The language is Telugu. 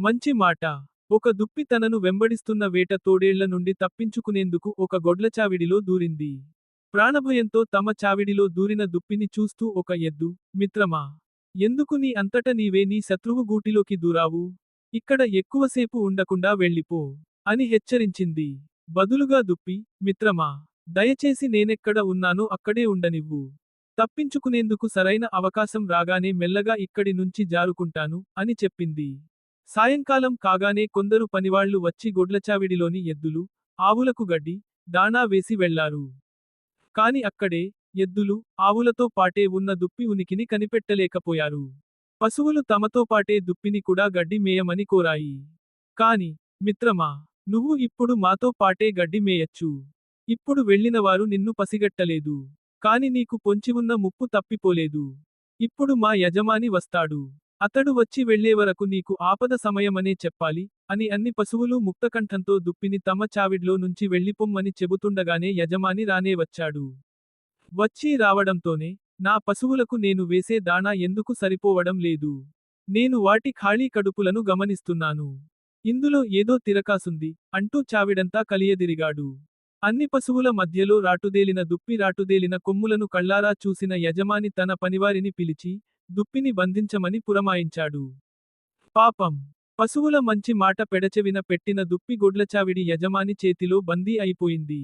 మంచి మాట. ఒక దుప్పి తనను వెంబడిస్తున్న వేట తోడేళ్ళ నుండి తప్పించుకునేందుకు ఒక గొడ్లచావిడిలో దూరింది. ప్రాణభయంతో తమ చావిడిలో దూరిన దుప్పిని చూస్తూ ఒక ఎద్దు మిత్రమా ఎందుకు నీ అంతట నీవే నీ శత్రువు గూటిలోకి దూరావు? ఇక్కడ ఎక్కువసేపు ఉండకుండా వెళ్ళిపో అని హెచ్చరించింది. బదులుగా దుప్పి మిత్రమా దయచేసి నేనెక్కడ ఉన్నానో అక్కడే ఉండనివ్వు. తప్పించుకునేందుకు సరైన అవకాశం రాగానే మెల్లగా ఇక్కడి నుంచి జారుకుంటాను అని చెప్పింది. సాయంకాలం కాగానే కొందరు పనివాళ్ళు వచ్చి గొడ్లచావిడిలోని ఎద్దులు ఆవులకు గడ్డి దాణా వేసి వెళ్ళారు. కాని అక్కడే ఎద్దులు ఆవులతో పాటే ఉన్న దుప్పి ఉనికిని కనిపెట్టలేకపోయారు. పశువులు తమతో పాటే దుప్పిని కూడా గడ్డి మేయమని కోరాయి. కాని మిత్రమా నువ్వు ఇప్పుడు మాతో పాటే గడ్డి మేయచ్చు. ఇప్పుడు వెళ్ళినవారు నిన్ను పసిగట్టలేదు. కాని నీకు పొంచి ఉన్న ముప్పు తప్పిపోలేదు. ఇప్పుడు మా యజమాని వస్తాడు. అతడు వచ్చి వెళ్ళే వరకు నీకు ఆపద సమయమనే చెప్పాలి అని అన్ని పశువులు ముక్తకంఠంతో దుప్పిని తమ చావిడ్లో నుంచి వెళ్ళిపొమ్మని చెబుతుండగానే యజమాని రానే వచ్చాడు. వచ్చి రావడంతోనే నా పశువులకు నేను వేసే దాణా ఎందుకు సరిపోవడం లేదు. నేను వాటి ఖాళీ కడుపులను గమనిస్తున్నాను. ఇందులో ఏదో తిరకాసుంది అంటూ చావిడంతా కలియదిరిగాడు. అన్ని పశువుల మధ్యలో రాటుదేలిన దుప్పి రాటుదేలిన కొమ్ములను కళ్ళారా చూసిన యజమాని తన పనివారిని పిలిచి దుప్పిని బంధించమని పురమాయించాడు. పాపం. పశువుల మంచి మాట పెడచెవిన పెట్టిన దుప్పి గొడ్లచావిడి యజమాని చేతిలో బందీ అయిపోయింది.